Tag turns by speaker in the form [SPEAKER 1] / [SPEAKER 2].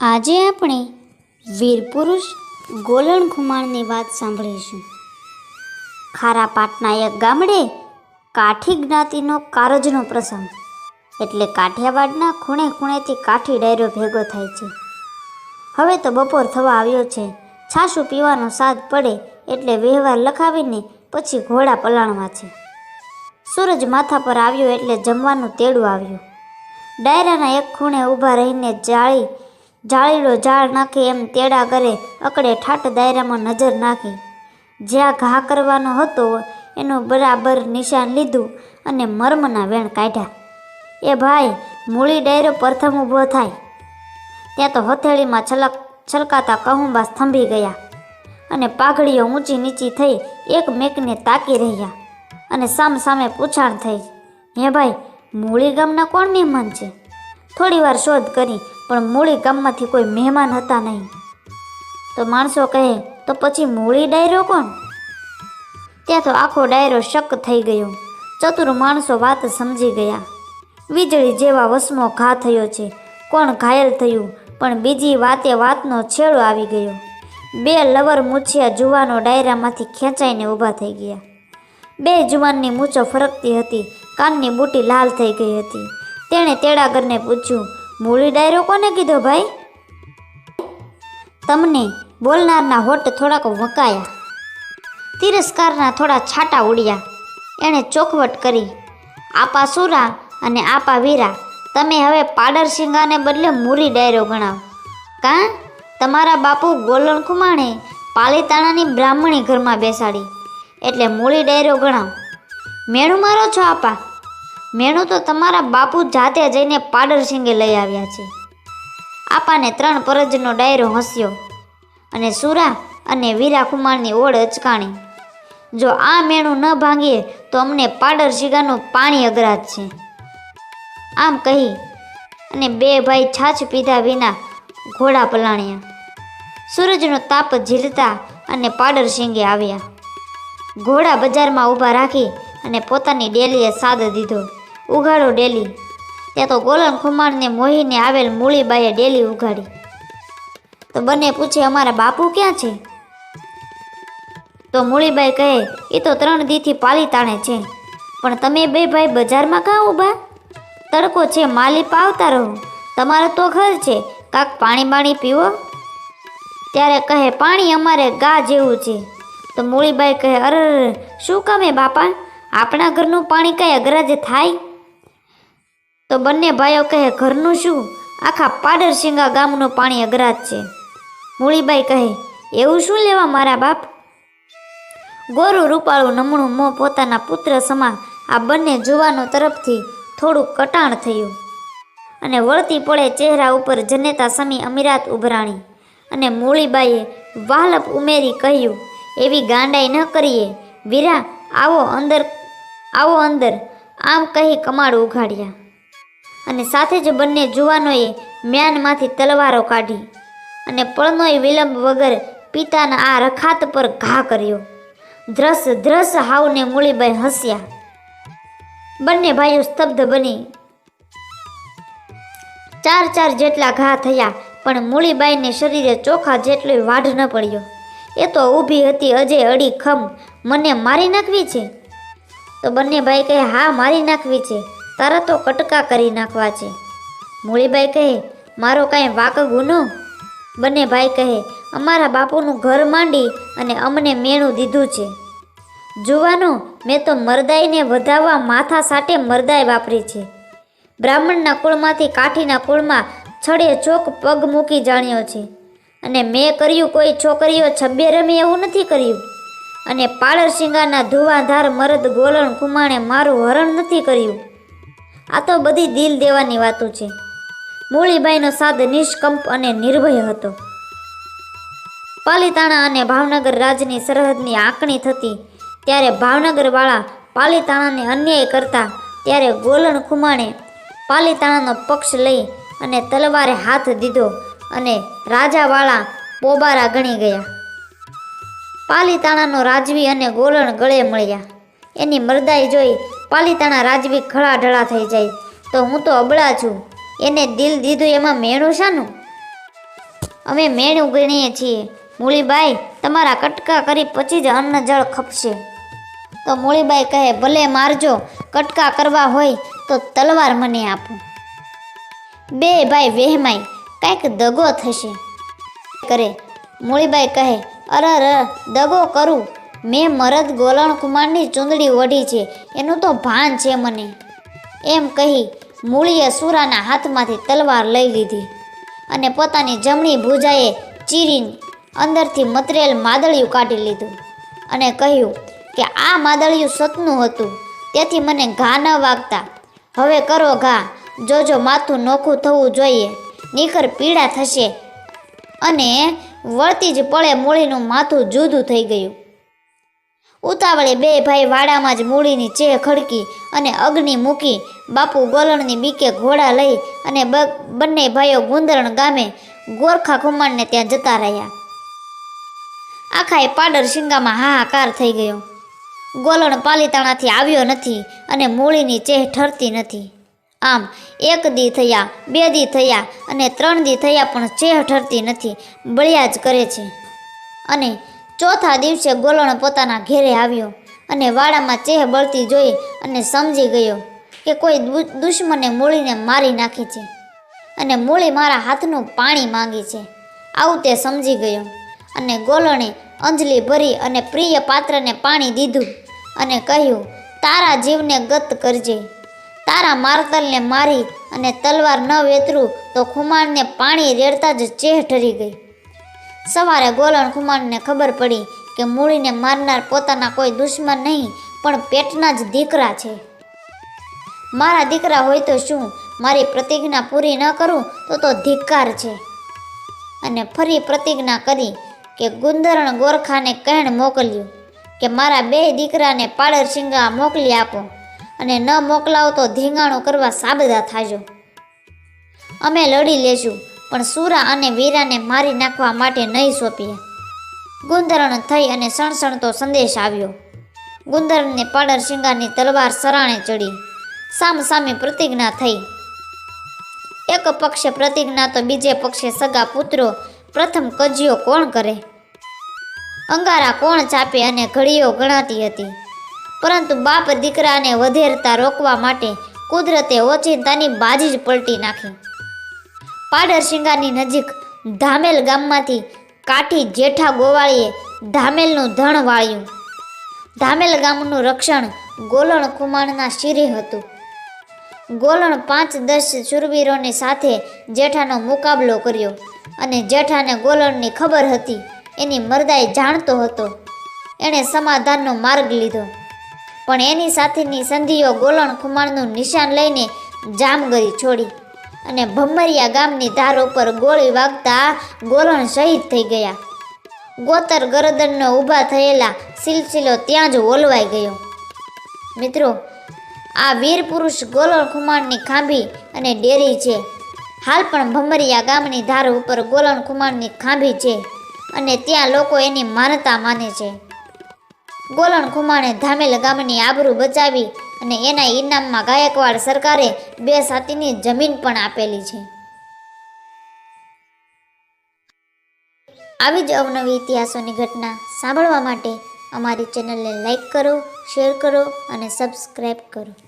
[SPEAKER 1] આજે આપણે વીરપુરુષ ગોલણ ખુમાણની વાત સાંભળીશું. ખારા પાટના એક ગામડે કાઠી જ્ઞાતિનો કારજનો પ્રસંગ. એટલે કાઠિયાવાડના ખૂણે ખૂણેથી કાઠી ડાયરો ભેગો થાય છે. હવે તો બપોર થવા આવ્યો છે. છાશું પીવાનો સાદ પડે એટલે વ્યવહાર લખાવીને પછી ઘોડા પલાણવા છે. સૂરજ માથા પર આવ્યો એટલે જમવાનું તેડું આવ્યું. ડાયરાના એક ખૂણે ઊભા રહીને જાળી જાળીડો ઝાડ નાખે એમ તેડા કરે, અકડે ઠાટ દાયરામાં નજર નાખી. જ્યાં ઘા કરવાનો હતો, એનું બરાબર નિશાન લીધું અને મર્મના વેણ કાઢ્યા. એ ભાઈ, મૂળી ડાયરો પ્રથમ ઊભો થાય. ત્યાં તો હથેળીમાં છલક, છલકાતા કહુંબા સ્તંભી ગયા અને પાઘડીઓ ઊંચી નીચી થઈ એકમેકને તાકી રહ્યા અને સામ સામે પૂછાણ થઈ, હે ભાઈ, મૂળી ગામના કોણ મહેમાન છે? થોડી વાર શોધ કરી પણ મૂળી ગામમાંથી કોઈ મહેમાન હતા નહીં. તો માણસો કહે, તો પછી મૂળી ડાયરો કોણ? ત્યાં તો આખો ડાયરો શક થઈ ગયો. ચતુર માણસો વાત સમજી ગયા. વીજળી જેવા વસમો ઘા થયો છે. કોણ ઘાયલ થયું? પણ બીજી વાતે વાતનો છેડો આવી ગયો. બે લવર મૂછિયા જુવાનો ડાયરામાંથી ખેંચાઈને ઊભા થઈ ગયા. બે જુવાનની મૂછો ફરકતી હતી. કાનની બુટી લાલ થઈ ગઈ હતી. તેણે તેડાગરને પૂછ્યું મૂળી ડાયરો કોને કીધો ભાઈ? તમને બોલનારના હોઠ થોડાક વકાયા. તિરસ્કારના થોડા છાટા ઉડ્યા. એણે ચોખવટ કરી. આપા સુરા અને આપા વીરા, તમે હવે પાડરસિંગાને બદલે મૂરી ડાયરો ગણાવો. કાં? તમારા બાપુ ગોલણ કુમાણે પાલીતાણાની બ્રાહ્મણી ઘરમાં બેસાડી. એટલે મૂળી ડાયરો ગણાવ. મેણું મારો છો, આપા? મેણું તો તમારા બાપુ જાતે જઈને પાડરસિંગે લઈ આવ્યા છે. આપાને ત્રણ પરજનો ડાયરો હસ્યો અને સુરા અને વીરા કુમારની ઓળ અચકાણી. જો આ મેણું ન ભાંગીએ તો અમને પાડરસિંગાનું પાણી અગરાજ છે. આમ કહી અને બે ભાઈ છાછ પીધા વિના ઘોડા પલાણ્યા. સૂરજનો તાપ ઝીલતા અને પાડર શીંગે આવ્યા. ઘોડા બજારમાં ઊભા રાખી અને પોતાની ડેલીએ સાદ દીધો. ઉઘાડો ડેલી. ત્યાં તો ગોલન ખુમાણને મોહીને આવેલ મૂળીબાઈએ ડેલી ઉઘાડી. તો બંને પૂછે, અમારા બાપુ ક્યાં છે? તો મૂળીબાઈ કહે એ તો ત્રણ દીથી પાલી તાણે છે. પણ તમે બે ભાઈ બજારમાં કાં ઊભા? તડકો છે, માલી પાવતા રહો. તમારે તો ઘર છે. કાંક પાણી બાણી પીવો? ત્યારે કહે, પાણી અમારે ગા જેવું છે. તો મૂળીબાઈ કહે અરે શું કામે બાપા? આપણા ઘરનું પાણી કંઈ અગ્રજ થાય? તો બંને ભાઈઓ કહે, ઘરનું શું? આખા પાડરસિંગા ગામનું પાણી અગ્રાજ છે. મૂળીબાઈ કહે, એવું શું લેવા મારા બાપ? ગોરું રૂપાળું નમણું મોં પોતાના પુત્ર સમા આ બંને જુવાનો તરફથી થોડું કટાણ થયું અને વળતી પડે ચહેરા ઉપર જનેતા સમી અમીરાત ઉભરાણી અને મૂળીબાઈએ વાલપ ઉમેરી કહ્યું, એવી ગાંડાઈ ન કરીએ. વીરા, આવો અંદર આવો અંદર. આમ કહી કમાડ ઉઘાડ્યા. અને સાથે જ બંને જુવાનોએ મ્યાનમાંથી તલવારો કાઢી અને પળનોય વિલંબ વગર પિતાના આ રખાત પર ઘા કર્યો. ધ્રસ ધ્રસ હાવને મૂળીબાઈ હસ્યા. બંને ભાઈઓ સ્તબ્ધ બની. ચાર ચાર જેટલા ઘા થયા, પણ મૂળીબાઈને શરીરે ચોખા જેટલો વાઢ ન પડ્યો. એ તો ઊભી હતી અજય અડી ખમ, મને મારી નાખવી છે? તો બંને ભાઈ કહે, હા, મારી નાખવી છે. તારા તો કટકા કરી નાખવા છે. મૂળીબાઈ કહે, મારો કાંઈ વાક ગુનો? બંને ભાઈ કહે, અમારા બાપુનું ઘર માંડી અને અમને મેણું દીધું છે. જુવાનો, મેં તો મરદાઈને વધાવવા માથા સાટે મરદાઈ વાપરી છે. બ્રાહ્મણના કુળમાંથી કાઠીના કુળમાં છડે ચોક પગ મૂકી જાણ્યો છે. અને મેં કર્યું કોઈ છોકરીઓ છબ્બે રમી એવું નથી કર્યું. અને પાળરસિંગાના ધુવાધાર મરદ ગોલણ કુમાણે મારું હરણ નથી કર્યું. આ તો બધી દિલ દેવાની વાતો છે. મૂળીબાઈનો સાદ નિષ્કંપ અને નિર્ભય હતો. પાલીતાણા અને ભાવનગર રાજની સરહદની આંકણી થતી ત્યારે ભાવનગરવાળા પાલીતાણાને અન્યાય કરતા ત્યારે ગોલણ ખુમાણે પાલીતાણાનો પક્ષ લઈ અને તલવારે હાથ દીધો અને રાજાવાળા પોબારા ગણી ગયા. પાલીતાણાનો રાજવી અને ગોલણ ગળે મળ્યા. એની મરદાઈ જોઈ પાલીતાણા રાજવી ખળાઢળા થઈ જાય. તો હું તો અબળા છું. એને દિલ દીધું એમાં મેણું શાનું? અમે મેણું ગણીએ છીએ. મૂળીબાઈ, તમારા કટકા કરી પછી જ અન્ન જળ ખપશે. તો મૂળીબાઈ કહે, ભલે મારજો. કટકા કરવા હોય તો તલવાર મને આપો. બે ભાઈ વહેમાય. કાંઈક દગો થશે. કરે. મૂળીબાઈ કહે અરે અરે દગો કરું. મેં મરદ ગોલણ કુમારની ચૂંદડી ઓઢી છે. એનું તો ભાન છે મને. એમ કહી મૂળીએ સુરાના હાથમાંથી તલવાર લઈ લીધી અને પોતાની જમણી ભુજાએ ચીરીને અંદરથી મતરેલ માદળિયું કાઢી લીધું અને કહ્યું કે આ માદળિયું સતનું હતું, તેથી મને ઘા ન વાગતા. હવે કરો ઘા. જોજો માથું નોખું થવું જોઈએ. નીકર પીડા થશે. અને વળતી જ પળે મૂળીનું માથું જુદું થઈ ગયું. ઉતાવળે બે ભાઈ વાડામાં જ મૂળીની ચેહ ખડકી અને અગ્નિ મૂકી બાપુ ગોલણની બીકે ઘોડા લઈ અને બંને ભાઈઓ ગુંદરણ ગામે ગોરખા ખુમાણને ત્યાં જતા રહ્યા. આખાએ પાડર શિંગામાં હાહાકાર થઈ ગયો. ગોલણ પાલીતાણાથી આવ્યો નથી અને મૂળીની ચેહ ઠરતી નથી. આમ એક દી થયા, બે દી થયા અને ત્રણ દી થયા પણ ચેહ ઠરતી નથી, બળ્યા જ કરે છે. અને ચોથા દિવસે ગોલણ પોતાના ઘેરે આવ્યો અને વાડામાં ચેહ બળતી જોઈ અને સમજી ગયો કે કોઈ દુશ્મને મૂળીને મારી નાખી છે અને મૂળી મારા હાથનું પાણી માંગી છે. આવું તે સમજી ગયો અને ગોલણે અંજલિ ભરી અને પ્રિય પાત્રને પાણી દીધું અને કહ્યું, તારા જીવને ગત કરજે. તારા મારતલને મારી અને તલવાર ન વેતરું તો ખુમાણને પાણી રેડતા જ ચેહ ઠરી ગઈ. સવારે ગોલણ કુમારને ખબર પડી કે મૂળીને મારનાર પોતાના કોઈ દુશ્મન નહીં, પણ પેટના જ દીકરા છે. મારા દીકરા હોય તો શું? મારી પ્રતિજ્ઞા પૂરી ન કરું તો તો ધિક્કાર છે. અને ફરી પ્રતિજ્ઞા કરી કે ગુંદરણ ગોરખાને કહેણ મોકલ્યું કે, મારા બે દીકરાને પાડર શિંગા મોકલી આપો અને ન મોકલાવો તો ધીંગાણું કરવા સાબદા થાજો. અમે લડી લેશું. પણ સુરા અને વીરાને મારી નાખવા માટે નહીં સોંપીએ. ગુંદરણ થઈ અને સણસણતો સંદેશ આવ્યો. ગુંદરણને પાડર શિંગારની તલવાર સરાણે ચડી. સામ સામે પ્રતિજ્ઞા થઈ. એક પક્ષે પ્રતિજ્ઞા તો બીજે પક્ષે સગા પુત્રો, પ્રથમ કજિયો કોણ કરે? અંગારા કોણ ચાપે અને ઘડીઓ ગણાતી હતી? પરંતુ બાપ દીકરાને વધેરતા રોકવા માટે કુદરતે ઓચિંતાની બાજી જ પલટી નાખી. પાડર શિંગારની નજીક ધામેલ ગામમાંથી કાઠી જેઠા ગોવાળીએ ધામેલનું ધણ વાળ્યું. ધામેલ ગામનું રક્ષણ ગોલણ કુમારના શિરે હતું. ગોલણ પાંચ દસ શૂરવીરોની સાથે જેઠાનો મુકાબલો કર્યો અને જેઠાને ગોલણની ખબર હતી, એની મરદાઈ જાણતો હતો. એણે સમાધાનનો માર્ગ લીધો. પણ એની સાથેની સંધિઓ ગોલણ ખુમાણનું નિશાન લઈને જામગરી છોડી. અને ભમરિયા ગામની ધાર ઉપર ગોળી વાગતા ગોલણ શહીદ થઈ ગયા. ગોતર ગરદનનો ઊભા થયેલા સિલસિલો ત્યાં જ ઓલવાઈ ગયો. મિત્રો, આ વીર પુરુષ ગોલણ ખુમાણની ખાંભી અને ડેરી છે. હાલ પણ ભમરિયા ગામની ધાર ઉપર ગોલણ ખુમાણની ખાંભી છે અને ત્યાં લોકો એની માનતા માને છે. ગોલણ ખુમાણે ધામેલ ગામની આબરૂ બચાવી અને એના ઇનામમાં ગાયકવાડ સરકારે બે સાતીની જમીન પણ આપેલી છે. આવી જ અવનવી ઇતિહાસોની ઘટના સાંભળવા માટે અમારી ચેનલને લાઈક કરો, શેર કરો અને સબસ્ક્રાઈબ કરો.